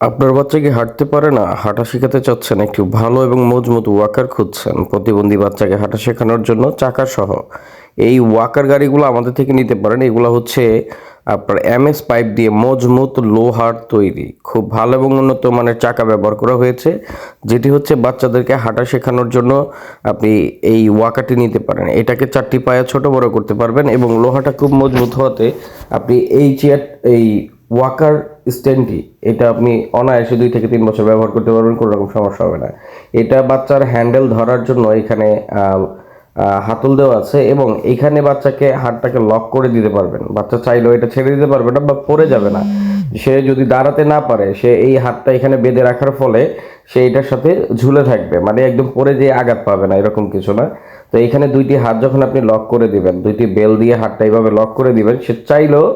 আপনার বাচ্চা কি হাঁটতে পারে না? হাঁটা শেখাতে চাচ্ছেন একটু ভালো এবং মজবুত ওয়াকার খুঁজছেন। প্রতিবন্ধী বাচ্চাকে হাঁটা শেখানোর জন্য চাকা সহ। এই ওয়াকার গাড়িগুলো আমাদের থেকে নিতে পারেন। এগুলো হচ্ছে আপনার এমএস পাইপ দিয়ে মজবুত লোহার তৈরি। খুব ভালো এবং উন্নত মানের চাকা ব্যবহার করা হয়েছে, যেটি হচ্ছে বাচ্চাদেরকে হাঁটা শেখানোর জন্য আপনি এই ওয়াকারটি নিতে পারেন। এটাকে চারটি পায়ে ছোট বড় করতে পারবেন এবং লোহাটা খুব মজবুত হওয়াতে আপনি এই চেয়ার, এই ওয়াকার স্ট্যান্ডটি এটা আপনি অনায়াসে দুই থেকে তিন বছর ব্যবহার করতে পারবেন, কোনো রকম সমস্যা হবে না। এটা বাচ্চার হ্যান্ডেল ধরার জন্য এখানে হাতল দেওয়া আছে এবং এখানে বাচ্চাকে হাতটাকে লক করে দিতে পারবেন। বাচ্চা চাইলেও এটা ছেড়ে দিতে পারবে না বা পড়ে যাবে না। সে যদি দাঁড়াতে না পারে, সে এই হাতটা এখানে বেঁধে রাখার ফলে সে এটার সাথে ঝুলে থাকবে। মানে একদম পরে যেয়ে আঘাত পাবে না, এরকম কিছু না। তো এখানে দুইটি হাত যখন আপনি লক করে দিবেন, দুইটি বেল দিয়ে হাতটা এইভাবে লক করে দিবেন, সে চাইলেও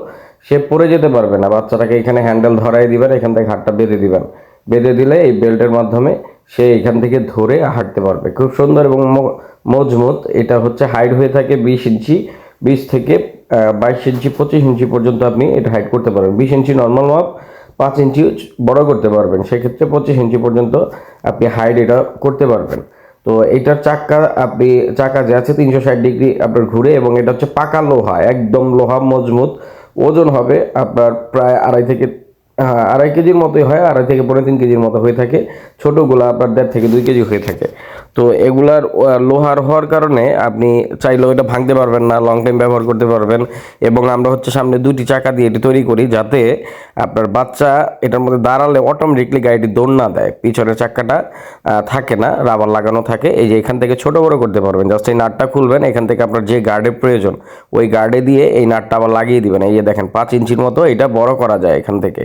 সে পড়ে যেতে পারবে না, বাচ্চাটাকে এখানে হ্যান্ডেল ধরাই দিবেন, এখান থেকে হাতটা বেঁধে দিবেন। বেঁধে দিলে এই বেল্টের মাধ্যমে সে এখান থেকে ধরে হাঁটতে পারবে। খুব সুন্দর এবং ম- মজবুত। এটা হচ্ছে হাইট হয়ে থাকে বিশ ইঞ্চি। বিশ থেকে বাইশ ইঞ্চি, পঁচিশ ইঞ্চি পর্যন্ত আপনি এটা হাইট করতে পারবেন। বিশ ইঞ্চি নর্মাল মাপ পাঁচ ইঞ্চি বড় করতে পারবেন। সেক্ষেত্রে পঁচিশ ইঞ্চি পর্যন্ত আপনি হাইট এটা করতে পারবেন। তো এটার চাকা আপনি, চাকা যে আছে তিনশো ষাট ডিগ্রি আপনার ঘুরে এবং এটা হচ্ছে পাকা লোহা, একদম লোহা মজবুত। ওজন হবে আপনার প্রায় আড়াই থেকে আড়াই কেজির মতোই হয়, আড়াই থেকে পনেরো তিন কেজির মতো হয়ে থাকে। ছোটোগুলো আপনার দেড় থেকে দুই কেজি হয়ে থাকে। তো এগুলার লোহার হওয়ার কারণে আপনি চাইলেও এটা ভাঙতে পারবেন না লং টাইম ব্যবহার করতে পারবেন। এবং আমরা হচ্ছে সামনে দুটি চাকা দিয়ে এটি তৈরি করি যাতে আপনার বাচ্চা এটার মধ্যে দাঁড়ালে অটোমেটিকলি গাড়িটি দৌড় না দেয়। পিছনের চাকাটা থাকে না রাবার লাগানো থাকে। এই যে এখান থেকে ছোটো বড় করতে পারবেন। জাস্ট এই নাটটা খুলবেন, এখান থেকে আপনার যে গার্ডের প্রয়োজন, ওই গার্ডে দিয়ে এই নাটটা আবার লাগিয়ে দিবেন। এই যে দেখেন, পাঁচ ইঞ্চির মতো এটা বড় করা যায় এখান থেকে।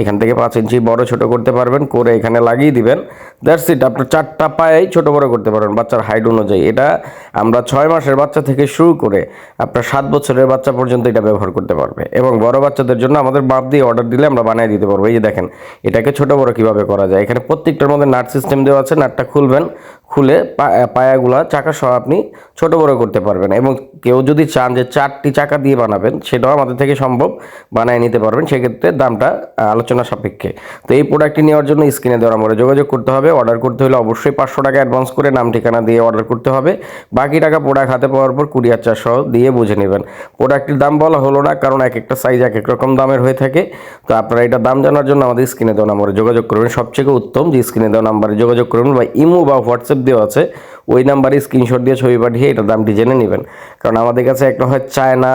এখান থেকে পাঁচ ইঞ্চি বড় ছোট করতে পারবেন করে এখানে লাগিয়ে দিবেন। দ্যাটস ইট আপনার চারটা পায়েই ছোট বড় করতে পারবেন বাচ্চার হাইট অনুযায়ী। এটা আমরা ছয় মাসের বাচ্চা থেকে শুরু করে আপনার সাত বছরের বাচ্চা পর্যন্ত এটা ব্যবহার করতে পারবে। এবং বড় বাচ্চাদের জন্য আমাদের বাপ দিয়ে অর্ডার দিলে আমরা বানিয়ে দিতে পারব। এই যে দেখেন এটাকে ছোট বড় কীভাবে করা যায়? এখানে প্রত্যেকটার মধ্যে নাট সিস্টেম দেওয়া আছে নাটটা খুলবেন খুলে পায়াগুলা চাকা সহ আপনি ছোট বড় করতে পারবেন। এবং কেউ যদি চান যে চারটি চাকা দিয়ে বানাবেন সেটাও আমাদের থেকে সম্ভব বানিয়ে নিতে পারবেন। সেক্ষেত্রে দামটা আহ, আলোচনা সাপেক্ষে। তো এই প্রোডাক্টটি নেওয়ার জন্য স্ক্রিনে দেওয়ার নম্বরে যোগাযোগ করতে হবে। অর্ডার করতে হলে অবশ্যই পাঁচশো টাকা অ্যাডভান্স করে নাম, ঠিকানা দিয়ে অর্ডার করতে হবে। বাকি টাকা প্রোডাক্ট হাতে পাওয়ার পর কুরিয়ার চার্জ সহ দিয়ে বুঝে নেবেন। প্রোডাক্টটির দাম বলা হলো না, কারণ এক একটা সাইজ এক এক রকম দামের হয়ে থাকে। তো আপনারা এটা দাম জানার জন্য আমাদের স্ক্রিনে দেওয়া নম্বরে যোগাযোগ করবেন। সবচেয়ে উত্তম যে স্ক্রিনে দেওয়া নাম্বারে যোগাযোগ করবেন বা ইমো বা হোয়াটসঅ্যাপ দেওয়া আছে, ওই নাম্বারে স্ক্রিনশট দিয়ে ছবি পাঠিয়ে এটার দামটি জেনে নেবেন। কারণ আমাদের কাছে একটা হয় চায়না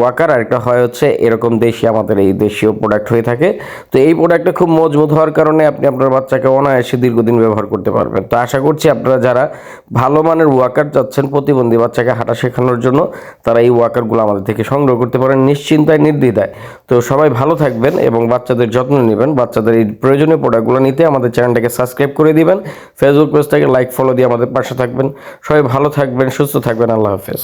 ওয়াকার আর একটা হয় হচ্ছে এরকম দেশি, আমাদের এই দেশীয় প্রোডাক্ট হয়ে থাকে। তো এই প্রোডাক্টটা খুব মজবুত হওয়ার কারণে আপনি আপনার বাচ্চাকে অনায়াসে দীর্ঘদিন ব্যবহার করতে পারবেন। তো আশা করছি আপনারা যারা ভালো মানের ওয়াকার চাচ্ছেন প্রতিবন্ধী বাচ্চাকে হাঁটা শেখানোর জন্য, তারা এই ওয়াকারগুলো আমাদের থেকে সংগ্রহ করতে পারেন নিশ্চিন্তায়, নির্দ্বিধায়। তো সবাই ভালো থাকবেন এবং বাচ্চাদের যত্ন নেবেন। বাচ্চাদের এই প্রয়োজনীয় প্রোডাক্টগুলো নিতে আমাদের চ্যানেলটাকে সাবস্ক্রাইব করে দিবেন। ফেসবুক পেজটাকে লাইক ফলো দিয়ে আমাদের পাশে থাকবেন। সবাই ভালো থাকবেন, সুস্থ থাকবেন। আল্লাহ হাফেজ।